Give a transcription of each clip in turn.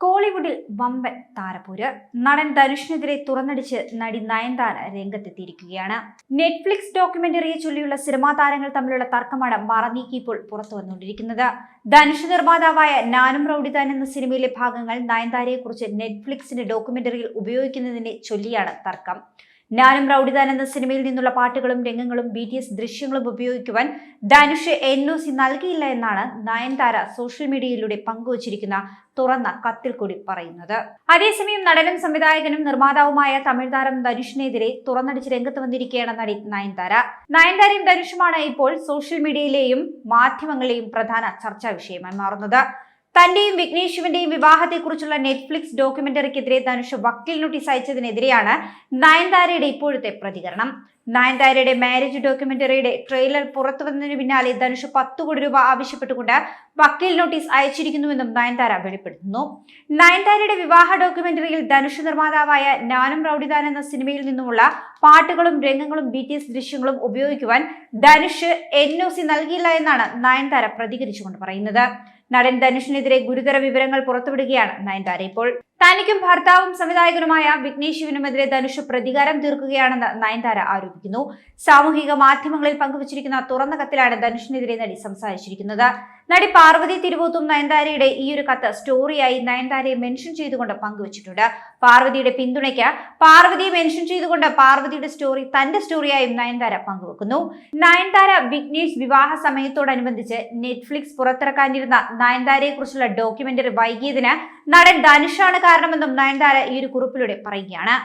കോളിവുഡിൽ വമ്പൻ താരപൂര്. നടൻ ധനുഷിനെതിരെ തുറന്നടിച്ച് നടി നയൻതാര രംഗത്തെത്തിയിരിക്കുകയാണ്. നെറ്റ്ഫ്ലിക്സ് ഡോക്യുമെന്ററിയെ ചൊല്ലിയുള്ള സിനിമാ താരങ്ങൾ തമ്മിലുള്ള തർക്കമാണ് മറനീക്കി ഇപ്പോൾ പുറത്തു വന്നുകൊണ്ടിരിക്കുന്നത് ധനുഷ് നിർമ്മാതാവായ നാനും റൌഡിതാൻ എന്ന സിനിമയിലെ ഭാഗങ്ങൾ നയൻതാരയെക്കുറിച്ച് നെറ്റ്ഫ്ലിക്സിന്റെ ഡോക്യുമെന്ററിയിൽ ഉപയോഗിക്കുന്നതിനെ ചൊല്ലിയാണ് തർക്കം. ഞാനും റൌഡിതാൻ എന്ന സിനിമയിൽ നിന്നുള്ള പാട്ടുകളും രംഗങ്ങളും ബി ടി എസ് ദൃശ്യങ്ങളും ഉപയോഗിക്കുവാൻ ധനുഷ് എൻ ഒ സി നൽകിയില്ല എന്നാണ് നയൻതാര സോഷ്യൽ മീഡിയയിലൂടെ പങ്കുവച്ചിരിക്കുന്ന തുറന്ന കത്തിൽ കൂടി പറയുന്നത്. അതേസമയം നടനും സംവിധായകനും നിർമ്മാതാവുമായ തമിഴ് താരം ധനുഷിനെതിരെ തുറന്നടിച്ച് രംഗത്ത് വന്നിരിക്കുകയാണ് നടി നയൻതാര. നയൻതാരയും ധനുഷുമാണ് ഇപ്പോൾ സോഷ്യൽ മീഡിയയിലെയും മാധ്യമങ്ങളിലെയും പ്രധാന ചർച്ചാ വിഷയമായി മാറുന്നത്. തന്റെയും വിഘ്നേഷുവിന്റെയും വിവാഹത്തെക്കുറിച്ചുള്ള നെറ്റ്ഫ്ലിക്സ് ഡോക്യുമെന്ററിക്കെതിരെ ധനുഷ് വക്കീൽ നോട്ടീസ് അയച്ചതിനെതിരെയാണ് നയൻതാരയുടെ ഇപ്പോഴത്തെ പ്രതികരണം. നയൻതാരയുടെ മാരേജ് ഡോക്യുമെന്ററിയുടെ ട്രെയിലർ പുറത്തു വന്നതിന് പിന്നാലെ ധനുഷ് പത്ത് കോടി രൂപ ആവശ്യപ്പെട്ടുകൊണ്ട് വക്കീൽ നോട്ടീസ് അയച്ചിരിക്കുന്നുവെന്നും നയൻതാര വെളിപ്പെടുത്തുന്നു. നയൻതാരയുടെ വിവാഹ ഡോക്യുമെന്ററിയിൽ ധനുഷ് നിർമ്മാതാവായ നാനും റൌഡിദാൻ എന്ന സിനിമയിൽ നിന്നുമുള്ള പാട്ടുകളും രംഗങ്ങളും ബി ദൃശ്യങ്ങളും ഉപയോഗിക്കുവാൻ ധനുഷ് എൻ ഒ സി നൽകിയില്ല എന്നാണ് നയൻതാര പ്രതികരിച്ചുകൊണ്ട് പറയുന്നത്. നടൻ ധനുഷിനെതിരെ ഗുരുതര വിവരങ്ങൾ പുറത്തുവിടുകയാണ്. നയൻതാര ഇപ്പോൾ തനിക്കും ഭർത്താവും സംവിധായകനുമായ വിഘ്നേഷ് ധനുഷ് പ്രതികാരം തീർക്കുകയാണെന്ന് നയൻതാര ആരോപിക്കുന്നു. സാമൂഹിക മാധ്യമങ്ങളിൽ പങ്കുവച്ചിരിക്കുന്ന തുറന്ന കത്തിലാണ് ധനുഷിനെതിരെ നടി സംസാരിച്ചിരിക്കുന്നത്. നടി പാർവതി തിരുവോത്തും നയൻതാരയുടെ ഈ ഒരു കത്ത് സ്റ്റോറിയായി നയൻതാരയെ മെൻഷൻ ചെയ്തുകൊണ്ട് പങ്കുവച്ചിട്ടുണ്ട്. പാർവതിയുടെ പിന്തുണയ്ക്ക് പാർവതിയെ മെൻഷൻ ചെയ്തുകൊണ്ട് പാർവതിയുടെ സ്റ്റോറി തന്റെ സ്റ്റോറിയായും നയൻതാര പങ്കുവെക്കുന്നു. നയൻതാര വിഘ്നേഷ് വിവാഹ സമയത്തോടനുബന്ധിച്ച് നെറ്റ്ഫ്ലിക്സ് പുറത്തിറക്കാനിരുന്ന നയൻതാരയെ കുറിച്ചുള്ള ഡോക്യുമെന്ററി വൈകിയതിന് നടൻ ധനുഷാണ് കാരണമെന്നും നയൻതാര ഈ ഒരു കുറിപ്പിലൂടെ പറയുകയാണ്.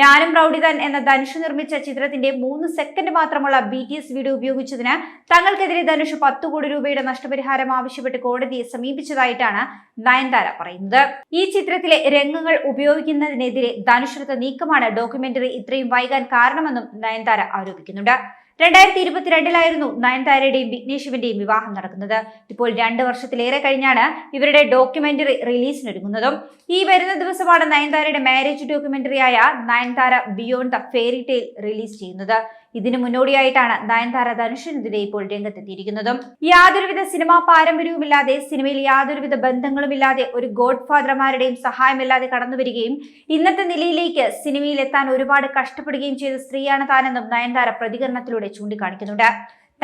ഞാനും റൌഡിതൻ എന്ന ധനുഷ് നിർമ്മിച്ച ചിത്രത്തിന്റെ മൂന്ന് സെക്കൻഡ് മാത്രമുള്ള ബി ടി എസ് വീഡിയോ ഉപയോഗിച്ചതിന് തങ്ങൾക്കെതിരെ ധനുഷ് പത്തു കോടി രൂപയുടെ നഷ്ടപരിഹാരം ആവശ്യപ്പെട്ട് കോടതിയെ സമീപിച്ചതായിട്ടാണ് നയൻതാര പറയുന്നത്. ഈ ചിത്രത്തിലെ രംഗങ്ങൾ ഉപയോഗിക്കുന്നതിനെതിരെ ധനുഷ് നീക്കമാണ് ഡോക്യുമെന്ററി ഇത്രയും വൈകാൻ കാരണമെന്നും നയൻതാര ആരോപിക്കുന്നുണ്ട്. രണ്ടായിരത്തി ഇരുപത്തിരണ്ടിലായിരുന്നു നയൻതാരയുടെയും വിഘ്നേഷുവിന്റെയും വിവാഹം നടക്കുന്നത്. ഇപ്പോൾ രണ്ട് വർഷത്തിലേറെ കഴിഞ്ഞാണ് ഇവരുടെ ഡോക്യുമെന്ററി റിലീസിനൊരുങ്ങുന്നതും. ഈ വരുന്ന ദിവസമാണ് നയൻതാരയുടെ marriage ഡോക്യുമെന്ററിയായ Nayanthara beyond the fairy tale release ചെയ്യുന്നത്. ഇതിനു മുന്നോടിയായിട്ടാണ് നയൻതാര ധനുഷിനെതിരെ ഇപ്പോൾ രംഗത്തെത്തിയിരിക്കുന്നതും. യാതൊരുവിധ സിനിമാ പാരമ്പര്യവുമില്ലാതെ സിനിമയിൽ യാതൊരുവിധ ബന്ധങ്ങളുമില്ലാതെ ഒരു ഗോഡ് ഫാദർമാരുടെയും സഹായമില്ലാതെ കടന്നു വരികയും ഇന്നത്തെ നിലയിലേക്ക് സിനിമയിൽ എത്താൻ ഒരുപാട് കഷ്ടപ്പെടുകയും ചെയ്ത സ്ത്രീയാണ് താനെന്നും നയൻതാര പ്രതികരണത്തിലൂടെ ചൂണ്ടിക്കാണിക്കുന്നുണ്ട്.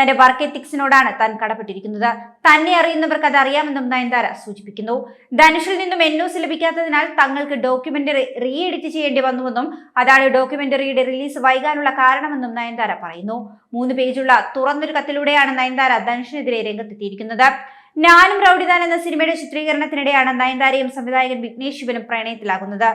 തന്റെ വർക്ക് എത്തിക്സിനോടാണ് താൻ കടപ്പെട്ടിരിക്കുന്നത്. തന്നെ അറിയുന്നവർക്ക് അത് അറിയാമെന്നും നയൻതാര സൂചിപ്പിക്കുന്നു. ധനുഷിൽ നിന്നും എൻ ഒ ലഭിക്കാത്തതിനാൽ തങ്ങൾക്ക് ഡോക്യുമെന്ററി റീ എഡിറ്റ് ചെയ്യേണ്ടി വന്നുവെന്നും അതാണ് ഡോക്യുമെന്ററിയുടെ റിലീസ് വൈകാനുള്ള കാരണമെന്നും നയൻതാര പറയുന്നു. മൂന്ന് പേജുള്ള തുറന്നൊരു കത്തിലൂടെയാണ് നയൻതാര ധനുഷിനെതിരെ രംഗത്തെത്തിയിരിക്കുന്നത്. ഞാനും റൌഡിദാൻ എന്ന സിനിമയുടെ ചിത്രീകരണത്തിനിടെയാണ് നയൻതാരയും സംവിധായകൻ വിഘ്നേഷ് ശിവനും പ്രണയത്തിലാകുന്നത്.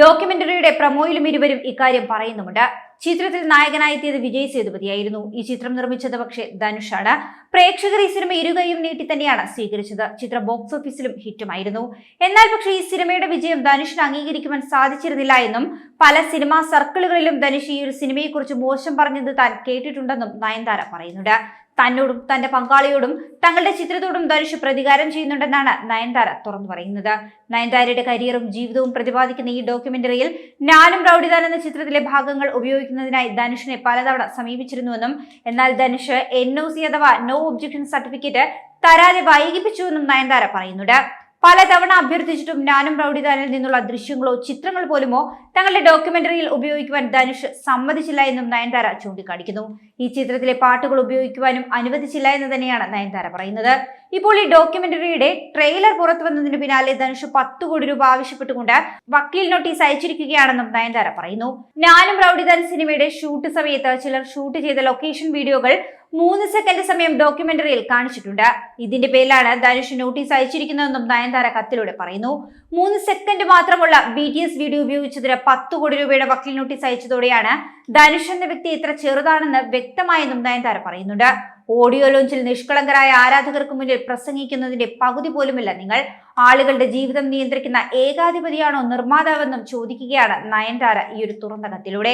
ഡോക്യുമെന്ററിയുടെ പ്രമോയിലും ഇരുവരും ഇക്കാര്യം പറയുന്നുമുണ്ട്. ചിത്രത്തിൽ നായകനായെത്തിയത് വിജയ് സേതുപതിയായിരുന്നു. ഈ ചിത്രം നിർമ്മിച്ചത് പക്ഷേ ധനുഷാണ്. പ്രേക്ഷകർ ഈ സിനിമ ഇരുകയും നീട്ടി തന്നെയാണ് സ്വീകരിച്ചത്. ചിത്രം ബോക്സ് ഓഫീസിലും ഹിറ്റുമായിരുന്നു. എന്നാൽ പക്ഷേ ഈ സിനിമയുടെ വിജയം ധനുഷിന് അംഗീകരിക്കുവാൻ സാധിച്ചിരുന്നില്ല എന്നും പല സിനിമാ സർക്കിളുകളിലും ധനുഷ് ഈ ഒരു സിനിമയെക്കുറിച്ച് മോശം പറഞ്ഞത് താൻ കേട്ടിട്ടുണ്ടെന്നും നയൻതാര പറയുന്നുണ്ട്. തന്നോടും തന്റെ പങ്കാളിയോടും തങ്ങളുടെ ചിത്രത്തോടും ധനുഷ് പ്രതികാരം ചെയ്യുന്നുണ്ടെന്നാണ് നയൻതാര തുറന്നു പറയുന്നത്. നയൻതാരയുടെ കരിയറും ജീവിതവും പ്രതിപാദിക്കുന്ന ഈ ഡോക്യുമെന്ററിയിൽ ഞാനും റൌഡിദാൻ എന്ന ചിത്രത്തിലെ ഭാഗങ്ങൾ ഉപയോഗിക്കുന്നതിനായി ധനുഷിനെ പലതവണ സമീപിച്ചിരുന്നുവെന്നും എന്നാൽ ധനുഷ് എൻ ഒ സി അഥവാ നോ ഒബ്ജക്ഷൻ സർട്ടിഫിക്കറ്റ് തരാതെ വൈകിപ്പിച്ചുവെന്നും നയൻതാര പറയുന്നുണ്ട്. പലതവണ അഭ്യർത്ഥിച്ചിട്ടും നാനും റൌഡിദാനിൽ നിന്നുള്ള ദൃശ്യങ്ങളോ ചിത്രങ്ങൾ പോലുമോ തങ്ങളുടെ ഡോക്യുമെന്ററിയിൽ ഉപയോഗിക്കുവാൻ ധനുഷ് സമ്മതിച്ചില്ല എന്നും നയൻതാര ചൂണ്ടിക്കാണിക്കുന്നു. ഈ ചിത്രത്തിലെ പാട്ടുകൾ ഉപയോഗിക്കുവാനും അനുവദിച്ചില്ല എന്ന് തന്നെയാണ് നയൻതാര പറയുന്നത്. ഇപ്പോൾ ഈ ഡോക്യുമെന്ററിയുടെ ട്രെയിലർ പുറത്തു വന്നതിന് പിന്നാലെ ധനുഷ് പത്ത് കോടി രൂപ ആവശ്യപ്പെട്ടുകൊണ്ട് വക്കീൽ നോട്ടീസ് അയച്ചിരിക്കുകയാണെന്നും നയൻതാര പറയുന്നു. നാനും റൌഡിദാൻ സിനിമയുടെ ഷൂട്ട് സമയത്ത് ചിലർ ഷൂട്ട് ചെയ്ത ലൊക്കേഷൻ വീഡിയോകൾ മൂന്ന് സെക്കൻഡ് സമയം ഡോക്യുമെന്ററിയിൽ കാണിച്ചിട്ടുണ്ട്. ഇതിന്റെ പേരിലാണ് ധനുഷ് നോട്ടീസ് അയച്ചിരിക്കുന്നതെന്നും നയൻതാര കത്തിലൂടെ പറയുന്നു. മൂന്ന് സെക്കൻഡ് മാത്രമുള്ള ബി ടി എസ് വീഡിയോ ഉപയോഗിച്ചതിന് പത്ത് കോടി രൂപയുടെ വക്കീൽ നോട്ടീസ് അയച്ചതോടെയാണ് ധനുഷ് എന്ന വ്യക്തി ഇത്ര ചെറുതാണെന്ന് വ്യക്തമായെന്നും നയൻതാര പറയുന്നുണ്ട്. ഓഡിയോ ലോഞ്ചിൽ നിഷ്കളങ്കരായ ആരാധകർക്ക് മുന്നിൽ പ്രസംഗിക്കുന്നതിന്റെ പകുതി പോലുമില്ല. നിങ്ങൾ ആളുകളുടെ ജീവിതം നിയന്ത്രിക്കുന്ന ഏകാധിപതിയാണോ നിർമ്മാതാവെന്നും ചോദിക്കുകയാണ് നയൻതാര ഈ ഒരു തുറന്ന കത്തിലൂടെ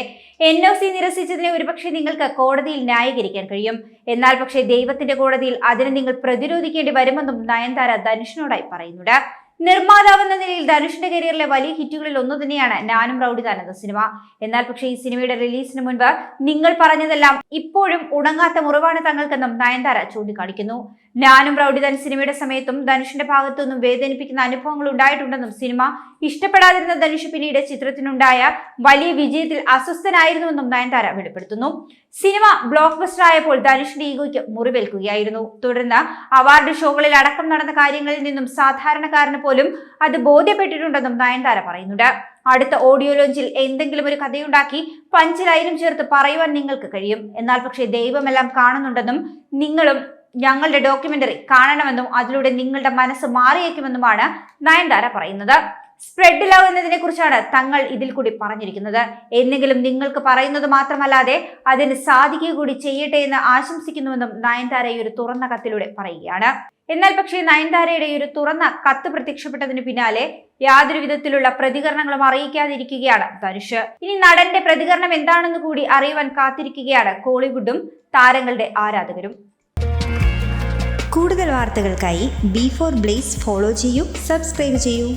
എൻ ഒ സി നിരസിച്ചതിനെ ഒരുപക്ഷെ നിങ്ങൾക്ക് കോടതിയിൽ ന്യായീകരിക്കാൻ കഴിയും. എന്നാൽ പക്ഷേ ദൈവത്തിന്റെ കോടതിയിൽ അതിനെ നിങ്ങൾ പ്രതിരോധിക്കേണ്ടി വരുമെന്നും നയൻതാര ധനുഷിനോടായി പറയുന്നുണ്ട്. നിർമ്മാതാവെന്ന നിലയിൽ ധനുഷിന്റെ കരിയറിലെ വലിയ ഹിറ്റുകളിൽ ഒന്ന് തന്നെയാണ് ഞാനും റൌഡിതാൻ എന്ന സിനിമ. എന്നാൽ പക്ഷേ ഈ സിനിമയുടെ റിലീസിന് മുൻപ് നിങ്ങൾ പറഞ്ഞതെല്ലാം ഇപ്പോഴും ഉണങ്ങാത്ത മുറിവാണ് തങ്ങൾക്കെന്നും നയൻതാര ചൂണ്ടിക്കാണിക്കുന്നു. ഞാനും പ്രൗഢിതൻ സിനിമയുടെ സമയത്തും ധനുഷിന്റെ ഭാഗത്തു നിന്നും വേദനിപ്പിക്കുന്ന അനുഭവങ്ങൾ ഉണ്ടായിട്ടുണ്ടെന്നും സിനിമ ഇഷ്ടപ്പെടാതിരുന്ന ധനുഷ് പിന്നീട് ചിത്രത്തിനുണ്ടായ വലിയ വിജയത്തിൽ അസ്വസ്ഥനായിരുന്നുവെന്നും നയൻതാര വെളിപ്പെടുത്തുന്നു. സിനിമ ബ്ലോക്ക് ബസ്റ്റർ ആയപ്പോൾ ധനുഷിന്റെ ഈഗോയ്ക്ക് മുറിവേൽക്കുകയായിരുന്നു. തുടർന്ന് അവാർഡ് ഷോകളിൽ അടക്കം നടന്ന കാര്യങ്ങളിൽ നിന്നും സാധാരണക്കാരന് പോലും അത് ബോധ്യപ്പെട്ടിട്ടുണ്ടെന്നും നയൻതാര പറയുന്നുണ്ട്. അടുത്ത ഓഡിയോ ലോഞ്ചിൽ എന്തെങ്കിലും ഒരു കഥയുണ്ടാക്കി പഞ്ചിലായിരം ചേർത്ത് പറയുവാൻ നിങ്ങൾക്ക് കഴിയും. എന്നാൽ പക്ഷേ ദൈവമെല്ലാം കാണുന്നുണ്ടെന്നും നിങ്ങളും ഞങ്ങളുടെ ഡോക്യുമെന്ററി കാണണമെന്നും അതിലൂടെ നിങ്ങളുടെ മനസ്സ് മാറിയേക്കുമെന്നുമാണ് നയൻതാര പറയുന്നത്. സ്പ്രെഡ് ലവ് എന്നതിനെ കുറിച്ചാണ് തങ്ങൾ ഇതിൽ കൂടി പറഞ്ഞിരിക്കുന്നത്. എന്നെങ്കിലും നിങ്ങൾക്ക് പറയുന്നത് മാത്രമല്ലാതെ അതിന് സാധിക്കുക കൂടി ചെയ്യട്ടെ എന്ന് ആശംസിക്കുന്നുവെന്നും നയൻതാര ഈ ഒരു തുറന്ന കത്തിലൂടെ പറയുകയാണ്. എന്നാൽ പക്ഷേ നയൻതാരയുടെ ഒരു തുറന്ന കത്ത് പ്രത്യക്ഷപ്പെട്ടതിന് പിന്നാലെ യാതൊരു വിധത്തിലുള്ള പ്രതികരണങ്ങളും അറിയിക്കാതിരിക്കുകയാണ് ധനുഷ്. ഇനി നടന്റെ പ്രതികരണം എന്താണെന്ന് കൂടി അറിയുവാൻ കാത്തിരിക്കുകയാണ് കോളിവുഡും താരങ്ങളുടെ ആരാധകരും. കൂടുതൽ വാർത്തകൾക്കായി ബി ഫോർ ബ്ലേസ് ഫോളോ ചെയ്യൂ സബ്സ്ക്രൈബ് ചെയ്യൂ.